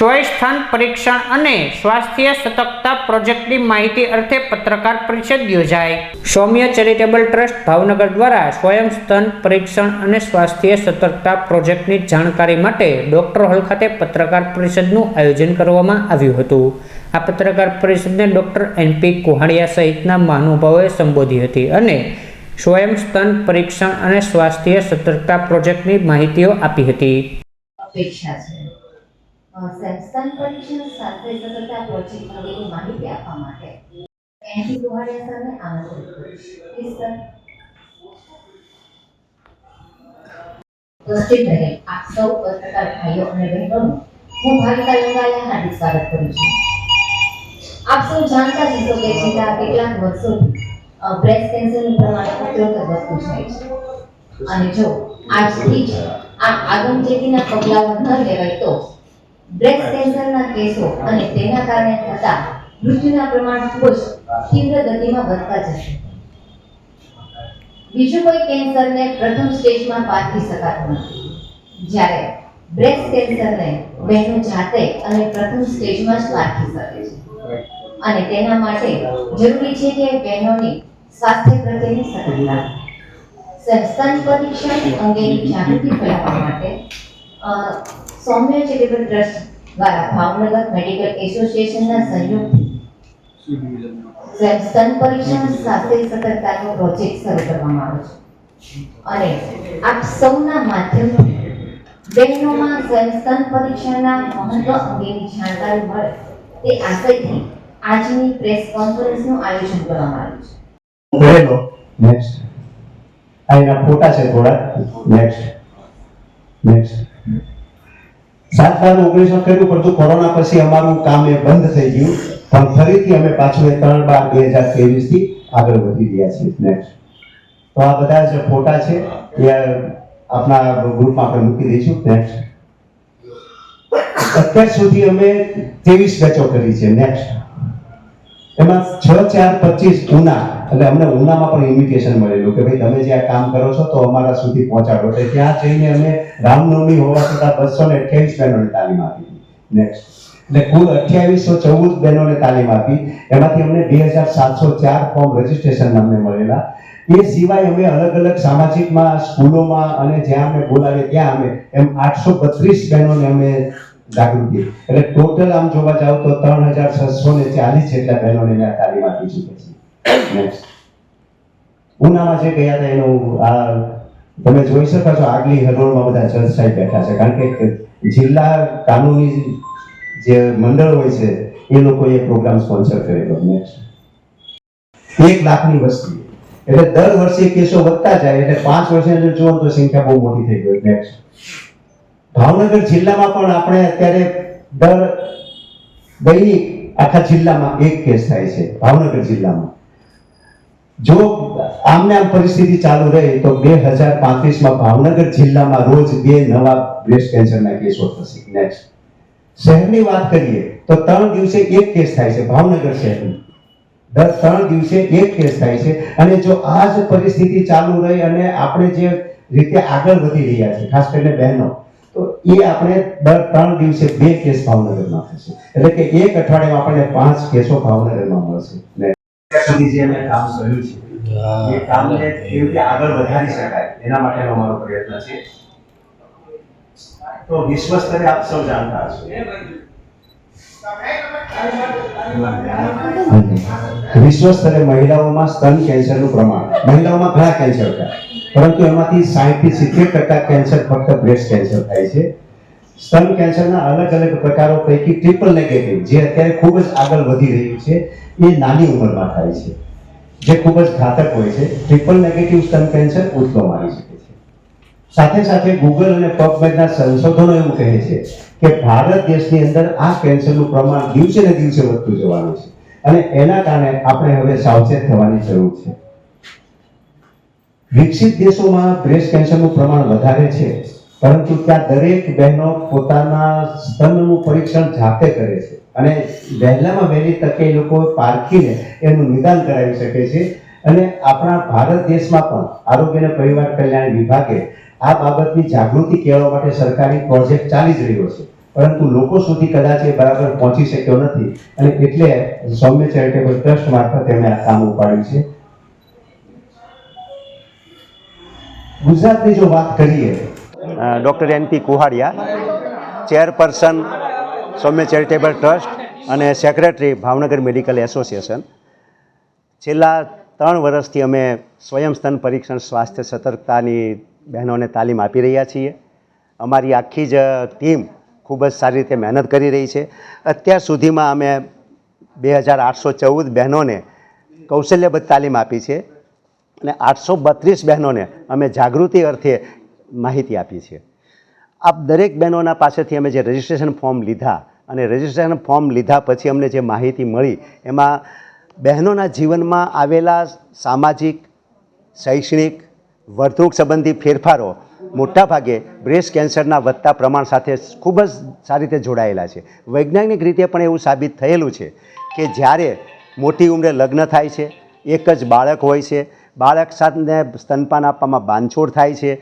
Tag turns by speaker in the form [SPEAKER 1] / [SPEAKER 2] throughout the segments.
[SPEAKER 1] સોય સ્થાન પરીક્ષણ અને સ્વાસ્થ્ય સતર્કતા પ્રોજેક્ટની માહિતી અર્થે પત્રકાર પરિષદ યોજાઈ સૌમ્ય ચેરિટેબલ ટ્રસ્ટ ભાવનગર દ્વારા સ્વયં સ્તન પરીક્ષણ અને સ્વાસ્થ્ય સતર્કતા પ્રોજેક્ટની જાણકારી માટે ડોક્ટર હોલ ખાતે પત્રકાર પરિષદનું આયોજન કરવામાં આવ્યું હતું. આ પત્રકાર પરિષદને ડોક્ટર એનપી કોહાડિયા સહિતના મહાનુભાવોએ સંબોધી હતી અને સ્વયં સ્તન પરીક્ષણ અને સ્વાસ્થ્ય સતર્કતા પ્રોજેક્ટની માહિતીઓ આપી હતી.
[SPEAKER 2] અપેક્ષા છે. સંસ્થાન પરીક્ષણ સાથે સતતતા પ્રોજેક્ટ અંગેની માહિતી આપવા માટે. એનપી ગોહાડિયા સરને આમંત્રિત કરીશ. સર ઉપસ્થિત રહેલ આપ સૌ પત્રકાર હું ભાવિકા લંગાલે હાર્દિક કરું છું. આપ સૌ જાણતા જ હશો કે છેલ્લા કેટલાક વર્ષોથી બ્રેસ્ટ કેન્સરનું પ્રમાણ અત્યંત વધતું જાય છે. અને જો આજથી જ આ આગમચેતીના પગલાઓ ન લેવાય તો બ્રેસ્ટ કેન્સરના કેસો અને તેના કારણે થતા મૃત્યુના પ્રમાણ ખૂબ જ તીવ્ર ગતિમાં વધતા જશે. બીજું કોઈ કેન્સરને પ્રથમ સ્ટેજમાં પારખી શકાતું નથી. જ્યારે બ્રેસ્ટ કેન્સરને બહેનો જાતે અને પ્રથમ સ્ટેજમાં જ પારખી શકે છે. અને તેના માટે જરૂરી છે કે બહેનોની સ્વાસ્થ્ય પ્રત્યેની સતર્કતા. સંસ્થાન પરીક્ષણ અંગેની જાગૃતિ ફેલાવવા માટે સૌમ્ય ચેરિટેબલ ટ્રસ્ટ દ્વારા ભાવનગર મેડિકલ એસોસિએશનના સંયુક્ત સ્તન પરીક્ષણ સાથે સતર્કતાનો પ્રોજેક્ટ શરૂ કરવામાં આવ્યો છે. અને આપ સૌના માધ્યમથી બહેનોમાં સ્તન પરીક્ષણના મહત્વ અંગેની જાણકારી મળે તે આશયથી આજની પ્રેસ કોન્ફરન્સનું આયોજન કરવામાં આવ્યું છે.
[SPEAKER 3] બહેનો નેક્સ્ટ આ એના ફોટા છે થોડા. નેક્સ્ટ નેક્સ્ટ સાત બાર ઓપરેશન કર્યું પરંતુ કોરોના પછી અમારું કામ એ બંધ થઈ ગયું. પણ ફરીથી અમે પાછું એ ત્રણ બાર બે હજાર ત્રેવીસથી આગળ વધી રહ્યા છીએ. નેક્સ્ટ તો આ બધા જે ફોટા છે, એ આપણા ગ્રુપમાં આપણે મૂકી દઈશું. નેક્સ્ટ અત્યાર સુધી અમે ત્રેવીસ બેચો કરી છે. નેક્સ્ટ એમાં છ, ચાર, પચીસ ઉના એટલે અમને ઉનામાં પણ ઇન્વિટેશન મળેલું કે ભાઈ તમે જે આ કામ કરો છો તો અમારા સુધી પહોંચાડો. એટલે ત્યાં જઈને અમે રામનવમી હોવા છતાં બસો ને અઠ્યાવીસ બહેનોને તાલીમ આપી. નેક્સ્ટ એટલે કુલ અઠ્યાવીસો ચૌદ બહેનોને તાલીમ આપી. એમાંથી અમને બે હજાર સાતસો ચાર ફોર્મ રજીસ્ટ્રેશન અમને મળેલા. એ સિવાય અમે અલગ અલગ સામાજિકમાં, સ્કૂલોમાં અને જ્યાં અમે બોલાવીએ ત્યાં અમે એમ આઠસો બત્રીસ બહેનોને અમે જાગૃતિ. એટલે ટોટલ આમ જોવા જાવ તો ત્રણ હજાર છસો ને ચાલીસ જેટલા બહેનોને મેં તાલીમ આપી ચૂકી છે ઉનામાં જે ગયા હતા એનું, આ તમે જોઈ શકો છો આગલી હરોળમાં બધા જજ સાહેબ બેઠા છે. કારણ કે જિલ્લા કાનૂની જે મંડળ હોય છે, એ લોકોએ પ્રોગ્રામ સ્પોન્સર કરેલો એક લાખની વસ્તી. એટલે દર વર્ષે કેસો વધતા જાય. એટલે પાંચ વર્ષે જો તો સંખ્યા બહુ મોટી થઈ ગઈ. નેક્સ્ટ ભાવનગર જિલ્લામાં પણ આપણે અત્યારે દર દૈનિક આખા જિલ્લામાં એક કેસ થાય છે, ભાવનગર જિલ્લામાં. જો આમને આમ પરિસ્થિતિ ચાલુ રહે તો બે હજાર પાંત્રીસમાં ભાવનગર જિલ્લામાં રોજ બે નવા બ્રેસ્ટ કેન્સરના કેસો થશે. નેક્સ્ટ શહેરની વાત કરીએ તો ત્રણ દિવસે એક કેસ થાય છે, ભાવનગર શહેરની. દર ત્રણ દિવસે એક કેસ થાય છે અને જો આ જ પરિસ્થિતિ ચાલુ રહી અને આપણે જે રીતે આગળ વધી રહ્યા છે ખાસ કરીને બહેનો તો એ આપણે દર ત્રણ દિવસે બે કેસ ભાવનગરમાં થશે એટલે કે એક અઠવાડિયામાં આપણને પાંચ કેસો ભાવનગરમાં મળશે. સુધી જે અમે કામ કર્યું છે એ કામને કેવી રીતે આગળ વધારી શકાય એના માટેનો અમારો પ્રયત્ન છે. તો વિશ્વ સ્તરે આપ સૌ જાણતા હશો. વિશ્વ સ્તરે મહિલાઓમાં સ્તન કેન્સરનું પ્રમાણ મહિલાઓમાં ઘણા કેન્સર થાય. પરંતુ એમાંથી સાહીઠથી સિત્તેર ટકા કેન્સર ફક્ત બ્રેસ્ટ કેન્સર થાય છે. સ્તન કેન્સરના અલગ અલગ પ્રકારો પૈકી ટ્રિપલ નેગેટિવ જે અત્યારે ખૂબ જ આગળ વધી રહ્યું છે, એ નાની ઉંમરમાં થાય છે. જે ખૂબ જ ઘાતક હોય છે. ટ્રિપલ નેગેટિવ સ્તન કેન્સર ઉથલો મારી શકે છે. સાથે સાથે ગૂગલ અને પબમેડના સંશોધનો એવું કહે છે કે ભારત દેશની અંદર આ કેન્સરનું પ્રમાણ દિવસે ને દિવસે વધતું જવાનું છે. અને એના કારણે આપણે હવે સાવચેત થવાની જરૂર છે. વિકસિત દેશોમાં બ્રેસ્ટ કેન્સરનું પ્રમાણ વધારે છે, પરંતુ ત્યાં દરેક બહેનો પોતાના સ્તનનું પરીક્ષણ જાતે કરે છે. અને વહેલામાં વહેલી તકે એ લોકો પારખીને એનું નિદાન કરાવી શકે છે. અને આપણા ભારત દેશમાં પણ આરોગ્ય અને પરિવાર કલ્યાણ વિભાગે આ બાબતની જાગૃતિ કેળવવા માટે સરકારી પ્રોજેક્ટ ચાલી જ રહ્યો છે. પરંતુ લોકો સુધી કદાચ એ બરાબર પહોંચી શક્યો નથી. અને એટલે સૌમ્ય ચેરિટેબલ ટ્રસ્ટ મારફતે એમણે આ કામ ઉપાડ્યું છે. ગુજરાતની જો વાત કરીએ doctor N P Kuhadiya, chairperson Saumya charitable trust અને સેક્રેટરી ભાવનગર મેડિકલ એસોસિએશન. છેલ્લા ત્રણ વર્ષથી અમે સ્વયં સ્તન પરીક્ષણ, સ્વાસ્થ્ય સતર્કતાની બહેનોને તાલીમ આપી રહ્યા છીએ. અમારી આખી જ ટીમ ખૂબ જ સારી રીતે મહેનત કરી રહી છે. અત્યાર સુધીમાં અમે બે હજાર આઠસો ચૌદ બહેનોને કૌશલ્યબદ્ધ તાલીમ આપી છે. અને આઠસો બત્રીસ બહેનોને અમે જાગૃતિ અર્થે માહિતી આપી છે. આપ દરેક બહેનોના પાસેથી અમે જે રજિસ્ટ્રેશન ફોર્મ લીધા અને રજિસ્ટ્રેશન ફોર્મ લીધા પછી અમને જે માહિતી મળી, એમાં બહેનોના જીવનમાં આવેલા સામાજિક, શૈક્ષણિક વર્તણૂક સંબંધી ફેરફારો મોટાભાગે બ્રેસ્ટ કેન્સરના વધતા પ્રમાણ સાથે ખૂબ જ સારી રીતે જોડાયેલા છે. વૈજ્ઞાનિક રીતે પણ એવું સાબિત થયેલું છે કે જ્યારે મોટી ઉંમરે લગ્ન થાય છે, એક જ બાળક હોય છે બાળક સાથે સ્તનપાન આપવામાં બાંધછોડ થાય છે.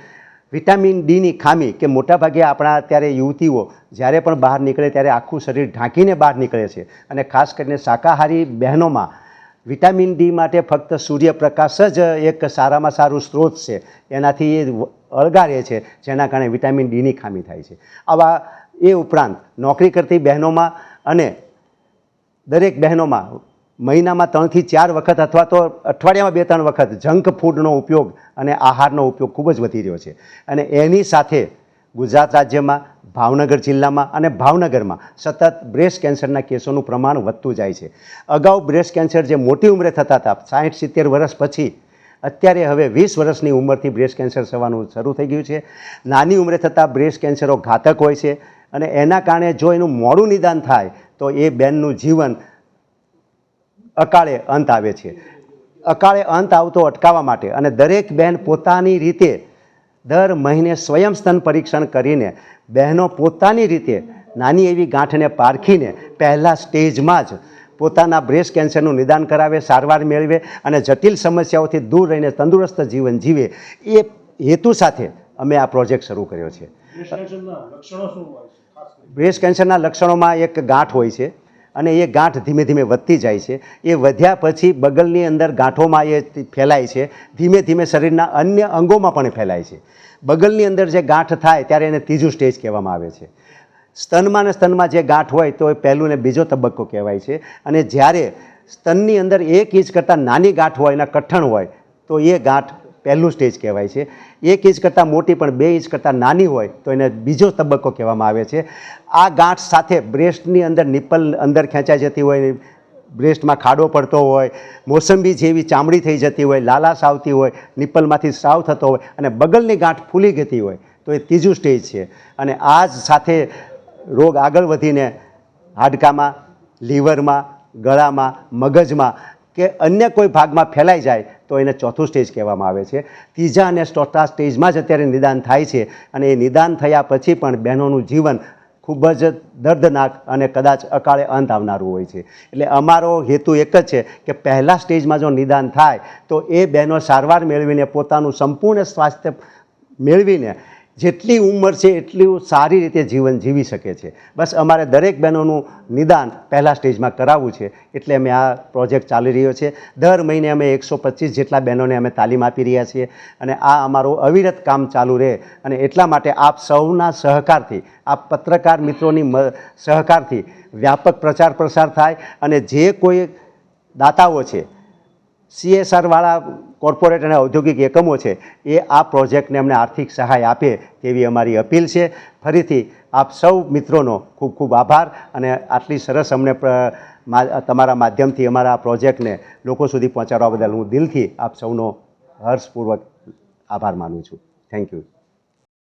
[SPEAKER 3] વિટામિન ડીની ખામી કે મોટાભાગે આપણા અત્યારે યુવતીઓ જ્યારે પણ બહાર નીકળે ત્યારે આખું શરીર ઢાંકીને બહાર નીકળે છે અને ખાસ કરીને શાકાહારી બહેનોમાં વિટામિન ડી માટે ફક્ત સૂર્યપ્રકાશ જ એક સારામાં સારું સ્ત્રોત છે. એનાથી એ અળગારે છે, જેના કારણે વિટામિન ડીની ખામી થાય છે. આવા એ ઉપરાંત નોકરી કરતી બહેનોમાં અને દરેક બહેનોમાં મહિનામાં ત્રણથી ચાર વખત અથવા તો અઠવાડિયામાં બે ત્રણ વખત જંક ફૂડનો ઉપયોગ અને આહારનો ઉપયોગ ખૂબ જ વધી રહ્યો છે. અને એની સાથે ગુજરાત રાજ્યમાં, ભાવનગર જિલ્લામાં અને ભાવનગરમાં સતત બ્રેસ્ટ કેન્સરના કેસોનું પ્રમાણ વધતું જાય છે. અગાઉ બ્રેસ્ટ કેન્સર જે મોટી ઉંમરે થતા હતા સાઠ સિત્તેર વર્ષ પછી, અત્યારે હવે વીસ વર્ષની ઉંમરથી બ્રેસ્ટ કેન્સર થવાનું શરૂ થઈ ગયું છે. નાની ઉંમરે થતાં બ્રેસ્ટ કેન્સરો ઘાતક હોય છે અને એના કારણે જો એનું મોડું નિદાન થાય, તો એ બેનનું જીવન અકાળે અંત આવે છે. અકાળે અંત આવતો અટકાવવા માટે અને દરેક બહેન પોતાની રીતે દર મહિને સ્વયં સ્તન પરીક્ષણ કરીને બહેનો પોતાની રીતે નાની એવી ગાંઠને પારખીને પહેલાં સ્ટેજમાં જ પોતાના બ્રેસ્ટ કેન્સરનું નિદાન કરાવે સારવાર મેળવે અને જટિલ સમસ્યાઓથી દૂર રહીને તંદુરસ્ત જીવન જીવે એ હેતુ સાથે અમે આ પ્રોજેક્ટ શરૂ કર્યો છે. બ્રેસ્ટ કેન્સરના લક્ષણોમાં એક ગાંઠ હોય છે. અને એ ગાંઠ ધીમે ધીમે વધતી જાય છે. એ વધ્યા પછી બગલની અંદર ગાંઠોમાં એ ફેલાય છે. ધીમે ધીમે શરીરના અન્ય અંગોમાં પણ ફેલાય છે. બગલની અંદર જે ગાંઠ થાય ત્યારે એને ત્રીજું સ્ટેજ કહેવામાં આવે છે. સ્તનમાં ને સ્તનમાં જે ગાંઠ હોય તો એ પહેલું ને બીજો તબક્કો કહેવાય છે. અને જ્યારે સ્તનની અંદર એક ઇંચ કરતાં નાની ગાંઠ હોય એના કઠણ હોય તો એ ગાંઠ પહેલું સ્ટેજ કહેવાય છે. એક ઇંચ કરતાં મોટી પણ બે ઇંચ કરતાં નાની હોય તો એને બીજો તબક્કો કહેવામાં આવે છે. આ ગાંઠ સાથે બ્રેસ્ટની અંદર નિપલ અંદર ખેંચાઈ જતી હોય, બ્રેસ્ટમાં ખાડો પડતો હોય, મોસંબી જેવી ચામડી થઈ જતી હોય, લાલાશ આવતી હોય નિપલમાંથી સ્રાવ થતો હોય અને બગલની ગાંઠ ફૂલી જતી હોય તો એ ત્રીજું સ્ટેજ છે. અને આ જ સાથે રોગ આગળ વધીને હાડકામાં, લીવરમાં, ગળામાં, મગજમાં કે અન્ય કોઈ ભાગમાં ફેલાઈ જાય તો એને ચોથું સ્ટેજ કહેવામાં આવે છે. ત્રીજા અને ચોથા સ્ટેજમાં જ અત્યારે નિદાન થાય છે અને એ નિદાન થયા પછી પણ બહેનોનું જીવન ખૂબ જ દર્દનાક અને કદાચ અકાળે અંત આવનારું હોય છે. એટલે અમારો હેતુ એક જ છે કે પહેલાં સ્ટેજમાં જો નિદાન થાય તો એ બહેનો સારવાર મેળવીને પોતાનું સંપૂર્ણ સ્વાસ્થ્ય મેળવીને જેટલી ઉંમર છે એટલું સારી રીતે જીવન જીવી શકે છે. બસ અમારે દરેક બહેનોનું નિદાન પહેલા સ્ટેજમાં કરાવવું છે. એટલે અમે આ પ્રોજેક્ટ ચાલી રહ્યો છે. દર મહિને અમે એકસો પચીસ જેટલા બહેનોને અમે તાલીમ આપી રહ્યા છીએ અને આ અમારું અવિરત કામ ચાલુ રહે અને એટલા માટે આપ સૌના સહકારથી, આપ પત્રકાર મિત્રોની મ- સહકારથી વ્યાપક પ્રચાર પ્રસાર થાય અને જે કોઈ દાતાઓ છે સીએસઆરવાળા કોર્પોરેટ અને ઔદ્યોગિક એકમો છે, એ આ પ્રોજેક્ટને અમને આર્થિક સહાય આપે તેવી અમારી અપીલ છે. ફરીથી આપ સૌ મિત્રોનો ખૂબ ખૂબ આભાર અને આટલી સરસ અમને તમારા માધ્યમથી અમારા આ પ્રોજેક્ટને લોકો સુધી પહોંચાડવા બદલ હું દિલથી આપ સૌનો હર્ષપૂર્વક આભાર માનું છું. Thank you